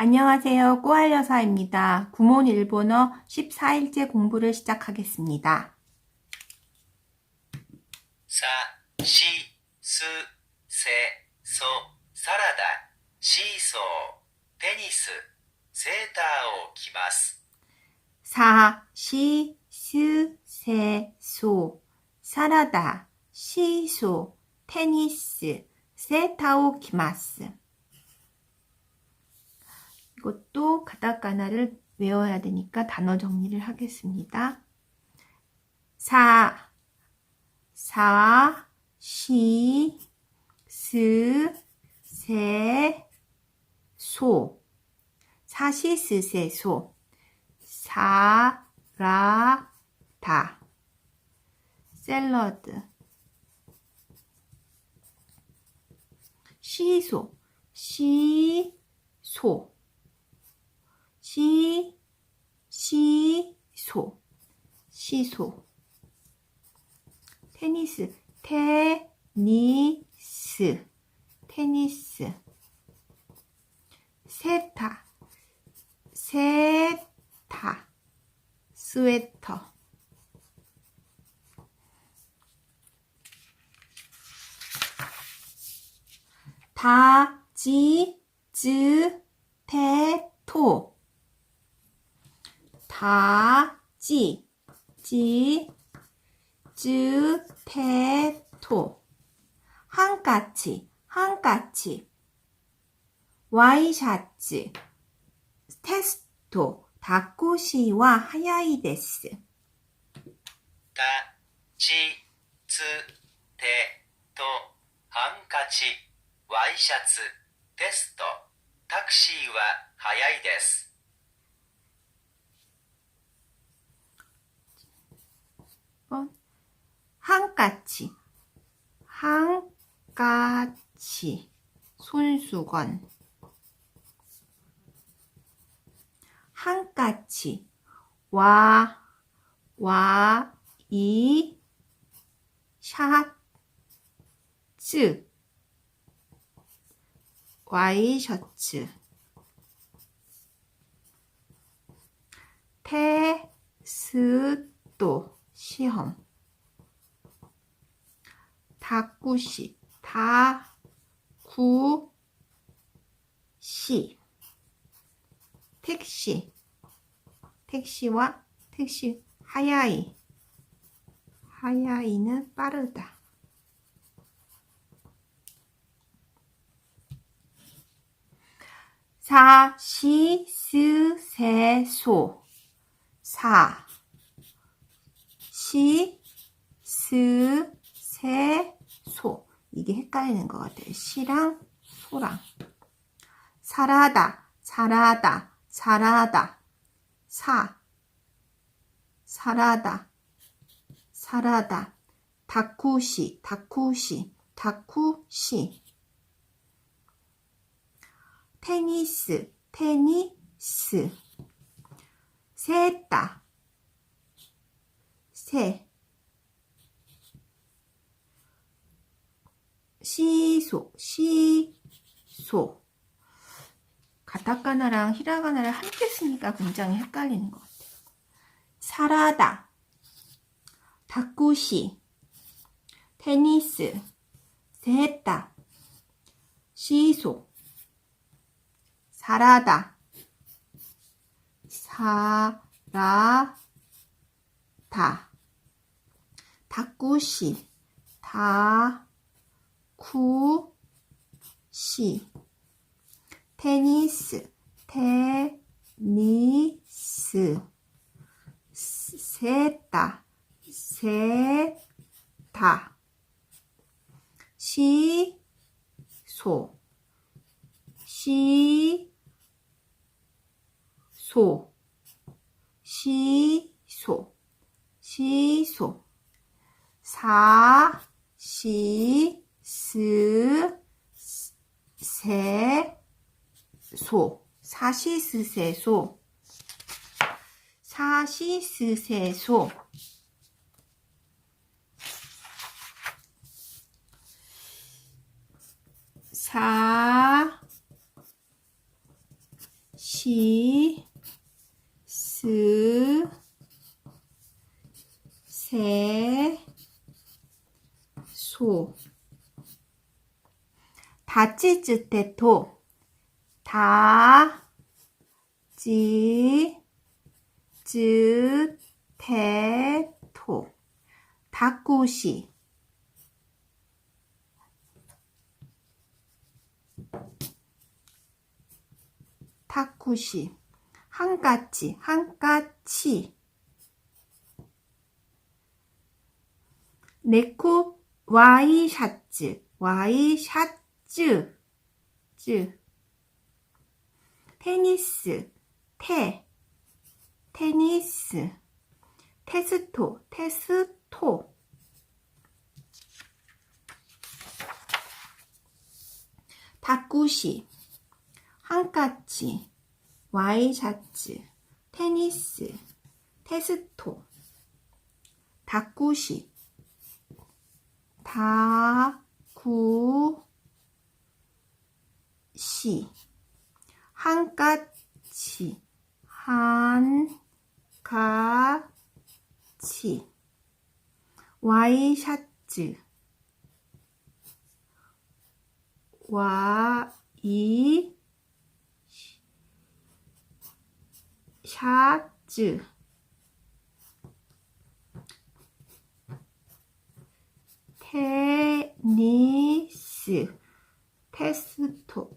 안녕하세요. 꼬알여사입니다. 구몬 일본어 14일째 공부를 시작하겠습니다. 사, 시, 스, 세, 소, 사라다, 시소, 테니스, 세타오 키마스. 사, 시, 스, 세, 소, 사라다, 시소, 테니스, 세타오 키마스. 이것도 가타카나를 외워야 되니까 단어 정리를 하겠습니다. 사, 사, 시, 스, 세, 소. 사시 스 세 소. 사 라 다 샐러드 시소 시소 시 시 소. 시소. 테니스. 테 니 스. 테니스. 세타. 세타. 스웨터 다지 즈 테토 다지 지 스페토. 한가치 한가치. 와이셔츠. 테스토 다코시와 하야이 데스. 다치츠테토. 한가치 와이셔츠. 테스토 택시와 하야이 데스. 번 한까치. 한까치. 손수건. 한까치. 와, 와, 이, 샤츠, 와이셔츠, 테스토, 시험, 다꾸시, 다구시, 택시, 택시와 택시, 하야이, 하야이는 빠르다. 사, 시, 스, 세, 소. 사, 시, 스, 세, 소. 이게 헷갈리는 것 같아요. 시랑 소랑. 사라다, 사라다, 사라다. 사, 사라다, 사라다. 다쿠시, 다쿠시, 다쿠시. 테니스, 테니스. 세다, 세. 시소, 시소. 가타카나랑 히라가나를 함께 쓰니까 굉장히 헷갈리는 것 같아요. 사라다, 다쿠시, 테니스, 세다, 시소, 사라다, 사라다, 다쿠시, 다 쿠시, 테니스, 테니스, 세다, 세다, 시소, 시소, 시소, 시소, 사, 시, 스, 세, 소, 사시스세소, 사시스세소, 사, 시, 스, 세, 소. 다치즈테 도, 다, 지, 즈, 테, 토. 다꾸시. 타쿠시. 한까치, 한까치. 네코 와이샤츠, 와이샤츠. 쯔. 테니스, 테. 테니스. 테스토, 테스토. 다꾸시, 한까치, 와이샤츠, 테니스, 테스토, 다꾸시, 다구 시, 한까치, 한까치, 와이샤츠, 와이 샤츠. 테니스. 테스토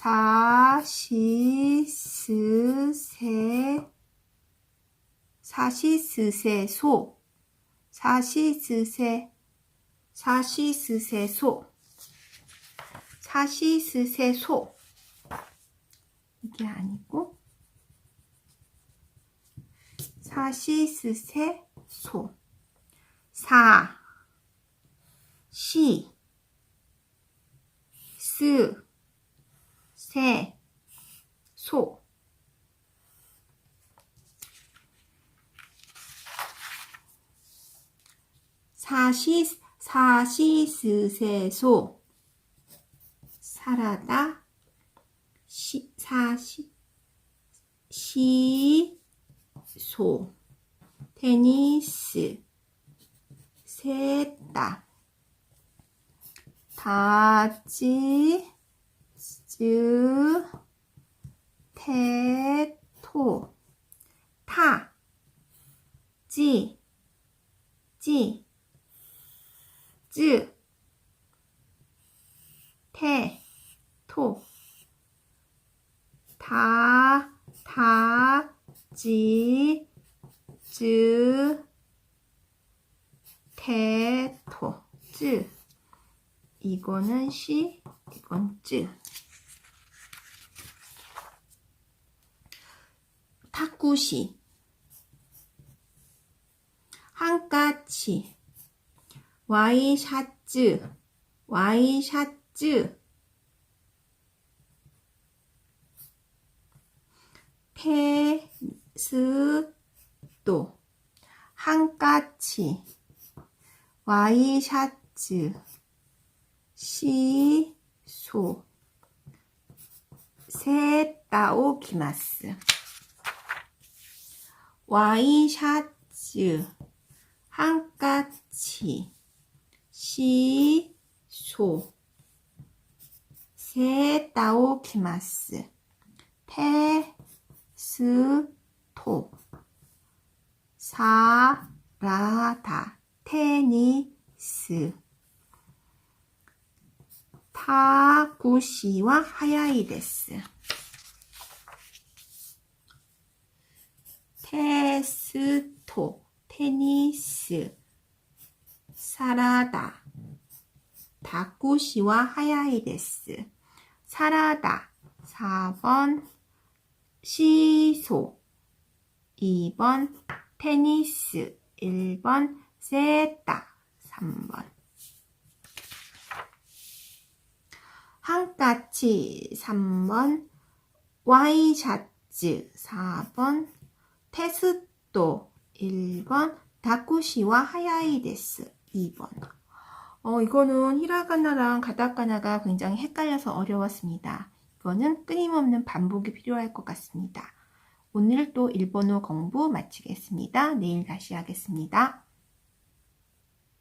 사, 시, 스, 세, 사시스세 소, 사시스세, 사시스세 소. 사시스세 소. 이게 아니고 사시스세 소. 사, 시, 스, 세, 소. 사시 사시 스세 소. 살아다 시, 사시 시 소. 테니스. 셋다. 다지 즈 테 토 타 지, 지, 쯔, 태, 토, 다, 다, 지, 쯔, 태, 토, 쯔. 이거는 시, 이건 쯔. 탁구시, 한까치, 와이샤츠, 와이샤츠, 테스토, 한까치, 와이샤츠, 시소, 세따오 기마스, 와이샤츠, 한까치, 시소, 세따오 기마스, 테스토, 사라다, 테니스, 타구시와 하야이 데스. 테스토, 테니스, 사라다, 다쿠시와 하야이 데스. 사라다 4번 시소 2번 테니스 1번 세다 3번 한까치 3번 와이샤츠 4번 테스토 1번 다쿠시와 하야이 데스 2번 어, 이거는 히라가나랑 가다카나가 굉장히 헷갈려서 어려웠습니다. 이거는 끊임없는 반복이 필요할 것 같습니다. 오늘 또 일본어 공부 마치겠습니다. 내일 다시 하겠습니다.